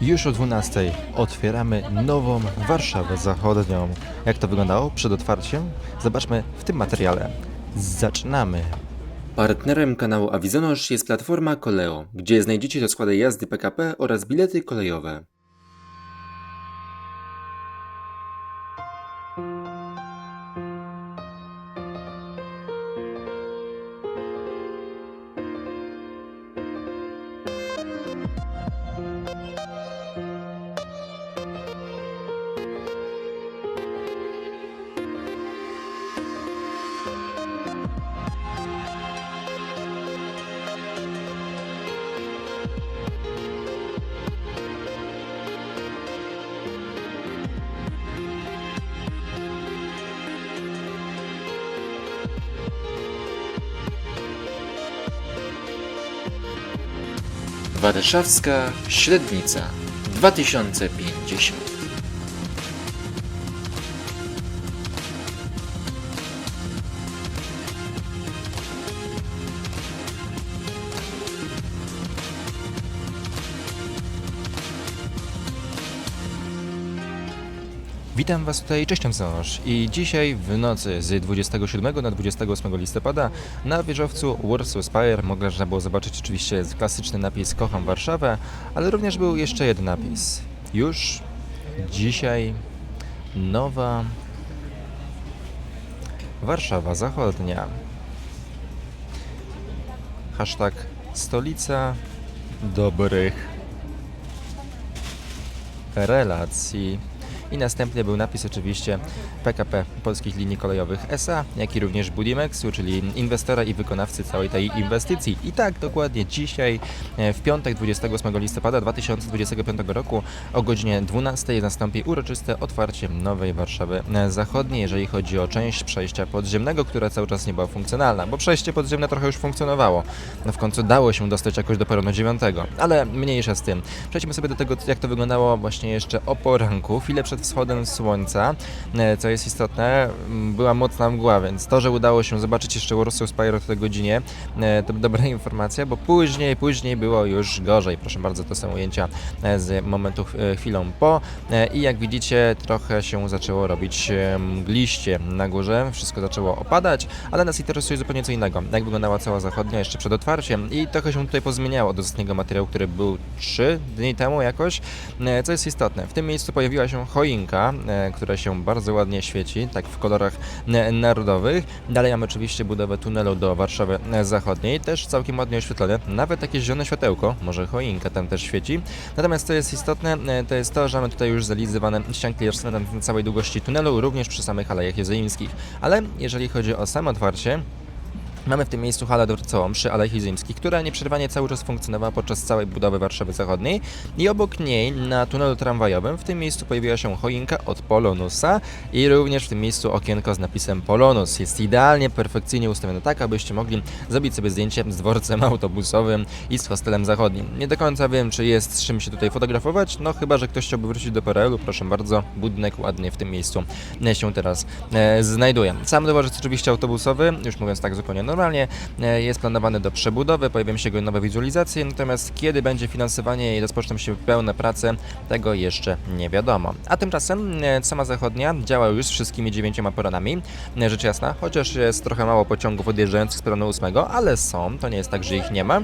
Już o 12 otwieramy nową Warszawę Zachodnią. Jak to wyglądało przed otwarciem? Zobaczmy w tym materiale. Zaczynamy. Partnerem kanału Avizonosz jest platforma Koleo, gdzie znajdziecie rozkłady jazdy PKP oraz bilety kolejowe. Warszawska Średnica 2050 Witam Was tutaj, cześć Noż. I dzisiaj w nocy z 27 na 28 listopada na wieżowcu Warsaw Spire można było zobaczyć oczywiście klasyczny napis Kocham Warszawę, ale również był jeszcze jeden napis. Już dzisiaj nowa Warszawa Zachodnia. Hashtag stolica dobrych relacji. I następnie był napis oczywiście PKP Polskich Linii Kolejowych SA, jak i również Budimexu, czyli inwestora i wykonawcy całej tej inwestycji. I tak dokładnie dzisiaj, e, w piątek 28 listopada 2025 roku o godzinie 12 nastąpi uroczyste otwarcie nowej Warszawy e, Zachodniej, jeżeli chodzi o część przejścia podziemnego, która cały czas nie była funkcjonalna, bo przejście podziemne trochę już funkcjonowało. No w końcu dało się dostać jakoś do peronu 9, ale mniejsza z tym. Przejdźmy sobie do tego, jak to wyglądało właśnie jeszcze o poranku, chwilę przed wschodem słońca, e, co jest istotne, była mocna mgła, więc to, że udało się zobaczyć jeszcze Warsaw Spire o tej godzinie, e, to dobra informacja, bo później, później było już gorzej. Proszę bardzo, to są ujęcia e, z momentu chwilą po i jak widzicie, trochę się zaczęło robić mgliście na górze, wszystko zaczęło opadać, ale nas interesuje zupełnie co innego, jak wyglądała cała zachodnia jeszcze przed otwarciem i trochę się tutaj pozmieniało od ostatniego materiału, który był 3 dni temu jakoś, co jest istotne. W tym miejscu pojawiła się choinka, e, która się bardzo ładnie świeci, tak w kolorach e, narodowych. Dalej mamy oczywiście budowę tunelu do Warszawy e, Zachodniej, też całkiem ładnie oświetlone, nawet takie zielone światełko, może choinka tam też świeci. Natomiast co jest istotne, to jest to, że mamy tutaj już zrealizowane ścianki na całej długości tunelu, również przy samych alejach jezeimskich. Ale jeżeli chodzi o samo otwarcie, Mamy w tym miejscu halę dworcową przy Alei Zimskich, która nieprzerwanie cały czas funkcjonowała podczas całej budowy Warszawy Zachodniej i obok niej na tunelu tramwajowym w tym miejscu pojawiła się choinka od Polonusa i również w tym miejscu okienko z napisem Polonus. Jest idealnie, perfekcyjnie ustawione tak, abyście mogli zrobić sobie zdjęcie z dworcem autobusowym i z hostelem zachodnim. Nie do końca wiem, czy jest z czym się tutaj fotografować, no chyba, że ktoś chciałby wrócić do PRL-u, proszę bardzo, budynek ładnie w tym miejscu się teraz e, znajduje. Sam dworzec oczywiście autobusowy, już mówiąc tak zupełnie normalnie, e, jest planowany do przebudowy, pojawią się jego nowe wizualizacje, natomiast kiedy będzie finansowanie i rozpoczną się pełne prace, tego jeszcze nie wiadomo. A tymczasem e, sama zachodnia działa już z wszystkimi dziewięcioma peronami, e, rzecz jasna, chociaż jest trochę mało pociągów odjeżdżających z peronu 8, ale są, to nie jest tak, że ich nie ma.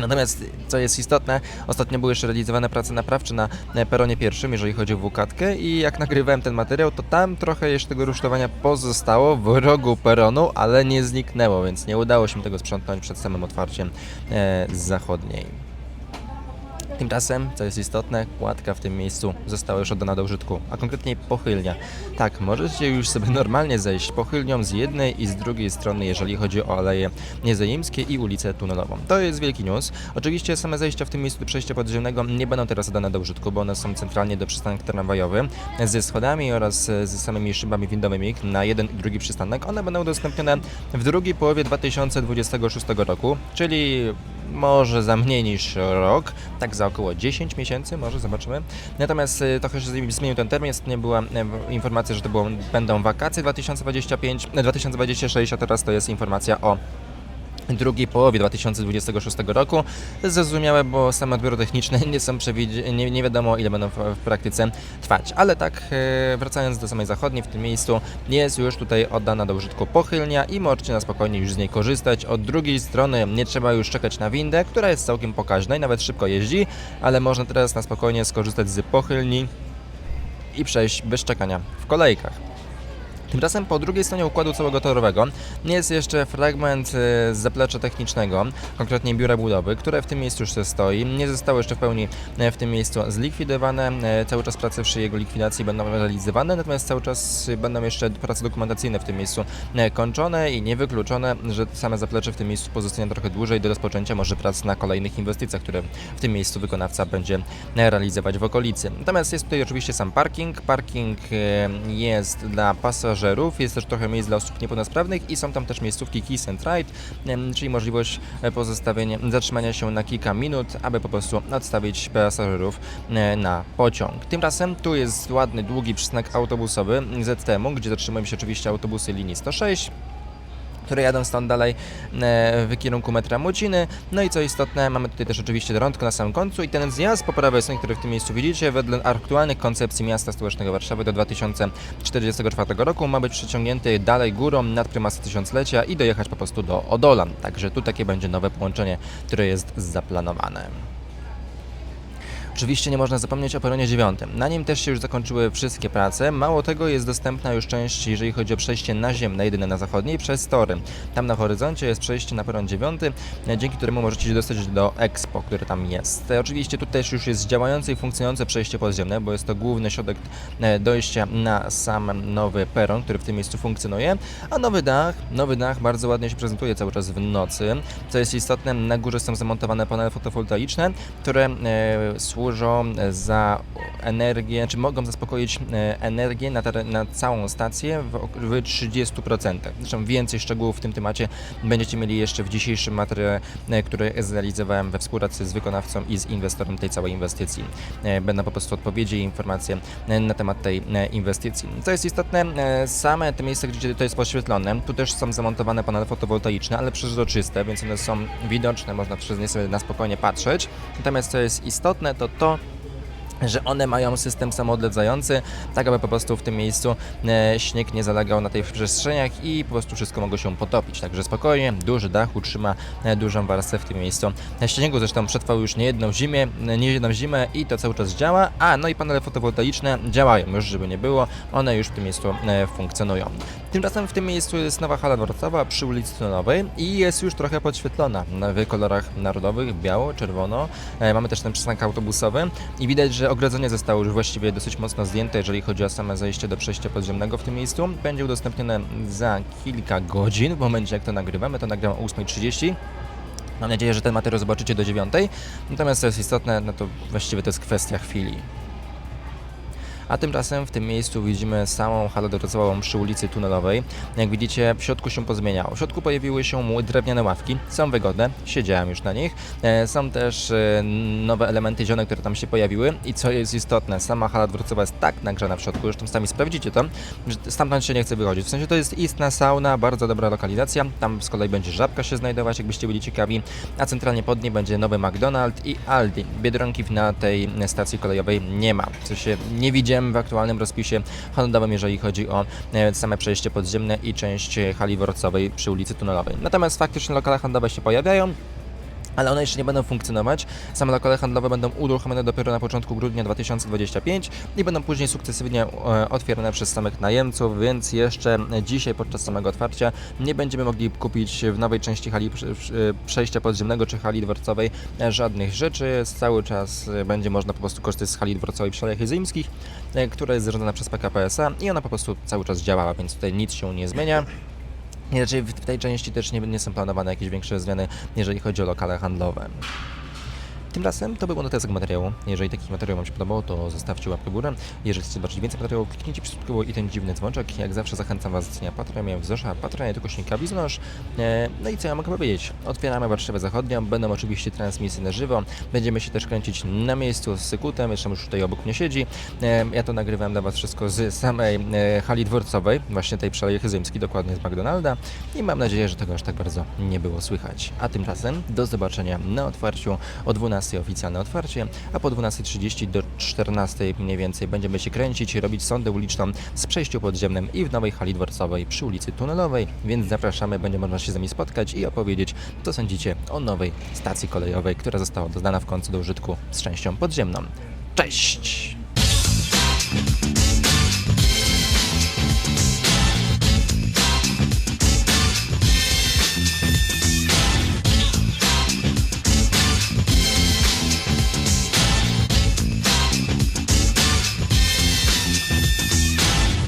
Natomiast, co jest istotne, ostatnio były jeszcze realizowane prace naprawcze na e, peronie pierwszym, jeżeli chodzi o WKatkę i jak nagrywałem ten materiał, to tam trochę jeszcze tego rusztowania pozostało w rogu peronu, ale nie zniknęło, więc nie udało się tego sprzątnąć przed samym otwarciem e, z zachodniej. Tymczasem, co jest istotne, kładka w tym miejscu została już oddana do użytku, a konkretnie pochylnia. Tak, możecie już sobie normalnie zejść pochylnią z jednej i z drugiej strony, jeżeli chodzi o Aleje Niezeimskie i ulicę Tunelową. To jest wielki news. Oczywiście same zejścia w tym miejscu do przejścia podziemnego nie będą teraz oddane do użytku, bo one są centralnie do przystanek tramwajowy ze schodami oraz ze samymi szybami windowymi na jeden i drugi przystanek. One będą udostępnione w drugiej połowie 2026 roku, czyli może za mniej niż rok, tak za około 10 miesięcy, może zobaczymy. Natomiast y, trochę się zmienił ten termin, nie była e, informacja, że to było, będą wakacje 2025, e, 2026, a teraz to jest informacja o drugiej połowie 2026 roku. Zrozumiałe, bo same odbiory techniczne nie są przewidzi- nie, nie wiadomo ile będą w, w praktyce trwać. Ale tak e, wracając do samej zachodniej, w tym miejscu jest już tutaj oddana do użytku pochylnia i możecie na spokojnie już z niej korzystać. Od drugiej strony nie trzeba już czekać na windę, która jest całkiem pokaźna i nawet szybko jeździ, ale można teraz na spokojnie skorzystać z pochylni i przejść bez czekania w kolejkach. Tymczasem po drugiej stronie układu całego torowego jest jeszcze fragment e, z zaplecza technicznego, konkretnie biura budowy, które w tym miejscu już stoi. Nie zostało jeszcze w pełni e, w tym miejscu zlikwidowane. E, Cały czas prace przy jego likwidacji będą realizowane, natomiast cały czas będą jeszcze prace dokumentacyjne w tym miejscu kończone i niewykluczone, że same zaplecze w tym miejscu pozostanie trochę dłużej do rozpoczęcia może prac na kolejnych inwestycjach, które w tym miejscu wykonawca będzie realizować w okolicy. Natomiast jest tutaj oczywiście sam parking. Parking jest dla pasażerów, jest też trochę miejsc dla osób niepełnosprawnych i są tam też miejscówki Kiss and Ride, czyli możliwość e, pozostawienia, zatrzymania się na kilka minut, aby po prostu odstawić pasażerów e, na pociąg. Tymczasem tu jest ładny, długi przystanek autobusowy ZTM, gdzie zatrzymują się oczywiście autobusy linii 106 które jadą stąd dalej e, w kierunku metra Młociny. No i co istotne, mamy tutaj też oczywiście rądko na samym końcu i ten zjazd po prawej stronie, który w tym miejscu widzicie, wedle aktualnych koncepcji miasta stołecznego Warszawy do 2044 roku ma być przeciągnięty dalej górą nad prymasy tysiąclecia i dojechać po prostu do Odolan. Także tu takie będzie nowe połączenie, które jest zaplanowane. Oczywiście nie można zapomnieć o peronie 9. Na nim też się już zakończyły wszystkie prace. Mało tego, jest dostępna już część, jeżeli chodzi o przejście naziemne, jedyne na zachodniej, przez tory. Tam na horyzoncie jest przejście na peron 9, dzięki któremu możecie się dostać do Expo, które tam jest. Oczywiście tu też już jest działające i funkcjonujące przejście podziemne, bo jest to główny środek e, dojścia na sam nowy peron, który w tym miejscu funkcjonuje. A nowy dach, nowy dach bardzo ładnie się prezentuje cały czas w nocy. Co jest istotne, na górze są zamontowane panele fotowoltaiczne, które e, służą za energię, czy mogą zaspokoić e, energię na, teren- na całą stację w, w 30%. Zresztą więcej szczegółów w tym temacie będziecie mieli jeszcze w dzisiejszym materiale, e, który zrealizowałem we współpracy z wykonawcą i z inwestorem tej całej inwestycji. E, Będą po prostu odpowiedzi i informacje e, na temat tej e, inwestycji. Co jest istotne, e, same te miejsca, gdzie to jest poświetlone, tu też są zamontowane panele fotowoltaiczne, ale przezroczyste, więc one są widoczne, można przez nie sobie na spokojnie patrzeć. Natomiast co jest istotne, to to, że one mają system samoodledzający, tak aby po prostu w tym miejscu e, śnieg nie zalegał na tych przestrzeniach i po prostu wszystko mogło się potopić. Także spokojnie, duży dach utrzyma e, dużą warstwę w tym miejscu śniegu. Zresztą przetrwał już nie jedną zimę, e, nie jedną zimę i to cały czas działa. A, no i panele fotowoltaiczne działają już, żeby nie było. One już w tym miejscu funkcjonują. Tymczasem w tym miejscu jest nowa hala dworcowa przy ulicy Tunelowej i jest już trochę podświetlona w kolorach narodowych, biało, czerwono. Mamy też ten przystanek autobusowy i widać, że ogrodzenie zostało już właściwie dosyć mocno zdjęte, jeżeli chodzi o same zejście do przejścia podziemnego w tym miejscu. Będzie udostępnione za kilka godzin, w momencie jak to nagrywamy, to nagrywam o 8.30. Mam nadzieję, że ten materiał zobaczycie do 9. Natomiast co jest istotne, no to właściwie to jest kwestia chwili. A tymczasem w tym miejscu widzimy samą halę dworcową przy ulicy Tunelowej. Jak widzicie, w środku się pozmieniało. W środku pojawiły się drewniane ławki, są wygodne, siedziałem już na nich. E, Są też e, nowe elementy zielone, które tam się pojawiły i co jest istotne, sama hala dworcowa jest tak nagrzana w środku, zresztą sami sprawdzicie to, że stamtąd się nie chce wychodzić. W sensie to jest istna sauna, bardzo dobra lokalizacja, tam z kolei będzie żabka się znajdować, jakbyście byli ciekawi, a centralnie pod niej będzie nowy McDonald's i Aldi. Biedronki na tej stacji kolejowej nie ma, co się nie widziałem w aktualnym rozpisie handlowym, jeżeli chodzi o e, same przejście podziemne i część e, hali dworcowej przy ulicy Tunelowej. Natomiast faktycznie lokale handlowe się pojawiają, ale one jeszcze nie będą funkcjonować. Same lokale handlowe będą uruchomione dopiero na początku grudnia 2025 i będą później sukcesywnie e, otwierane przez samych najemców, więc jeszcze dzisiaj podczas samego otwarcia nie będziemy mogli kupić w nowej części hali prze- przejścia podziemnego czy hali dworcowej e, żadnych rzeczy. Cały czas e, będzie można po prostu korzystać z hali dworcowej przy Alejach Zyńskich, e, która jest zarządzana przez PKP SA i ona po prostu cały czas działała, więc tutaj nic się nie zmienia. I raczej w tej części też nie, nie są planowane jakieś większe zmiany, jeżeli chodzi o lokale handlowe. Tymczasem to był notetek materiału. Jeżeli taki materiał Wam się podobał, to zostawcie łapkę w górę. Jeżeli chcecie zobaczyć więcej materiałów, kliknijcie subskrybuj i ten dziwny dzwonczek. Jak zawsze zachęcam Was do cenia Patreon, Wzosza, Patreon, to kośnika Biznosz. E, No i co ja mogę powiedzieć? Otwieramy Warszawę Zachodnią, będą oczywiście transmisje na żywo. Będziemy się też kręcić na miejscu z Sykutem, jeszcze już tutaj obok mnie siedzi. E, Ja to nagrywam dla Was wszystko z samej e, hali dworcowej, właśnie tej przy Chyzymskiej, dokładnie z McDonalda i mam nadzieję, że tego aż tak bardzo nie było słychać. A tymczasem do zobaczenia na otwarciu o 12 oficjalne otwarcie, a po 12.30 do 14 mniej więcej będziemy się kręcić robić sondę uliczną z przejściu podziemnym i w nowej hali dworcowej przy ulicy Tunelowej, więc zapraszamy, będzie można się z nami spotkać i opowiedzieć, co sądzicie o nowej stacji kolejowej, która została dodana w końcu do użytku z częścią podziemną. Cześć!